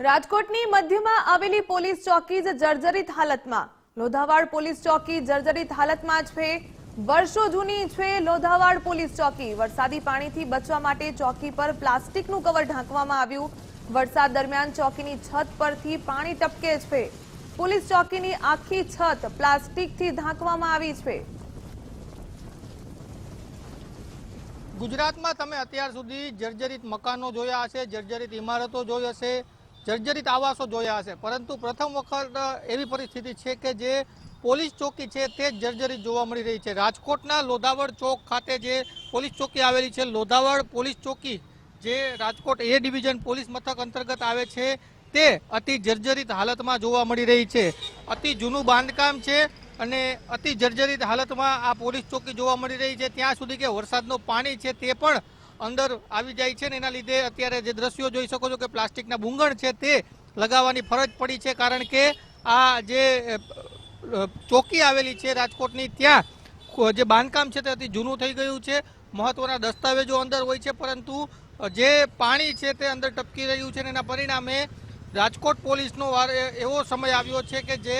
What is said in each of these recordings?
રાજકોટની મધ્યમાં આવેલી પોલીસ ચોકી જર્જરિત હાલતમાં. લોધાવાડ પોલીસ ચોકી જર્જરિત હાલતમાં છે. વર્ષો જૂની છે લોધાવાડ પોલીસ ચોકી. વરસાદી પાણીથી બચવા માટે ચોકી પર પ્લાસ્ટિકનું કવર ઢાંકવામાં આવ્યું. વરસાદ દરમિયાન ચોકીની છત પરથી પાણી ટપકે છે. પોલીસ ચોકીની આખી છત પ્લાસ્ટિકથી ઢાંકવામાં આવી છે. ગુજરાતમાં તમે અત્યાર સુધી જર્જરિત મકાનો જોયા હશે, જર્જરિત ઇમારતો જોઈ હશે. જર્જરિત આવાસો જોયા હશે. પરંતુ પ્રથમ વખત એવી પરિસ્થિતિ છે કે જે પોલીસ ચોકી છે તે જ જર્જરિત જોવા મળી રહી છે. રાજકોટના લોધાવડ ચોક ખાતે જે પોલીસ ચોકી આવેલી છે લોધાવડ પોલીસ ચોકી, જે રાજકોટ એ ડિવિઝન પોલીસ મથક અંતર્ગત આવે છે, તે અતિ જર્જરિત હાલતમાં જોવા મળી રહી છે. અતિ જૂનું બાંધકામ છે અને અતિ જર્જરિત હાલતમાં આ પોલીસ ચોકી જોવા મળી રહી છે. ત્યાં સુધી કે વરસાદનું પાણી છે તે પણ અંદર આવી જાય છે ને એના લીધે અત્યારે જે દ્રશ્યો જોઈ શકો છો કે પ્લાસ્ટિકના ભૂંગણ છે તે લગાવવાની ફરજ પડી છે, કારણ કે આ જે ચોકી આવેલી છે રાજકોટની, ત્યાં જે બાંધકામ છે તે અતિ જૂનું થઈ ગયું છે. મહત્વના દસ્તાવેજો અંદર હોય છે, પરંતુ જે પાણી છે તે અંદર ટપકી રહ્યું છે એના પરિણામે રાજકોટ પોલીસનો વાર, એવો સમય આવ્યો છે કે જે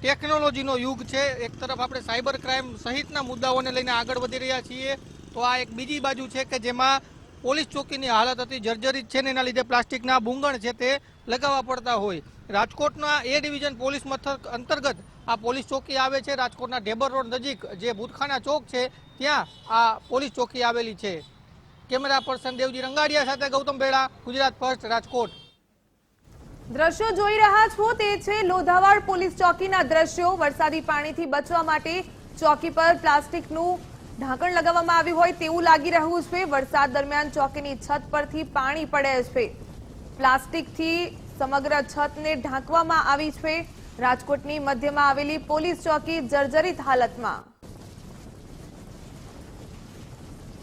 ટેકનોલોજીનો યુગ છે. એક તરફ આપણે સાયબર ક્રાઇમ સહિતના મુદ્દાઓને લઈને આગળ વધી રહ્યા છીએ. તો આ એક બીજી બાજુ છે કે જેમાં પોલીસ ચોકીની હાલત હતી જર્જરિત છે ને એના લીધે પ્લાસ્ટિકના બુંગણ છે તે લગાવવા પડતા હોય. રાજકોટના એ ડિવિઝન પોલીસ મથક અંતર્ગત આ પોલીસ ચોકી આવે છે. રાજકોટના ઢેબર રોડ નજીક જે ભૂતખાના ચોક છે, ત્યાં આ પોલીસ ચોકી આવેલી છે. કેમેરા પર્સન દેવજી રંગાડિયા સાથે ગૌતમ ભેળા, ગુજરાત ફર્સ્ટ, રાજકોટ. દ્રશ્યો જોઈ રહ્યા છો તે છે લોધાવાડ પોલીસ ચોકીના દ્રશ્યો. વરસાદી પાણીથી બચવા માટે ચોકી પર પ્લાસ્ટિકનું ઢાંકણ લગાવવામાં આવ્યું હોય તેવું લાગી રહ્યું છે. વરસાદ દરમિયાન ચોકીની છત પરથી પાણી પડે છે. પ્લાસ્ટિકથી સમગ્ર છતને ઢાંકવામાં આવી છે. રાજકોટની મધ્યમાં આવેલી પોલીસ ચોકી જર્જરિત હાલતમાં.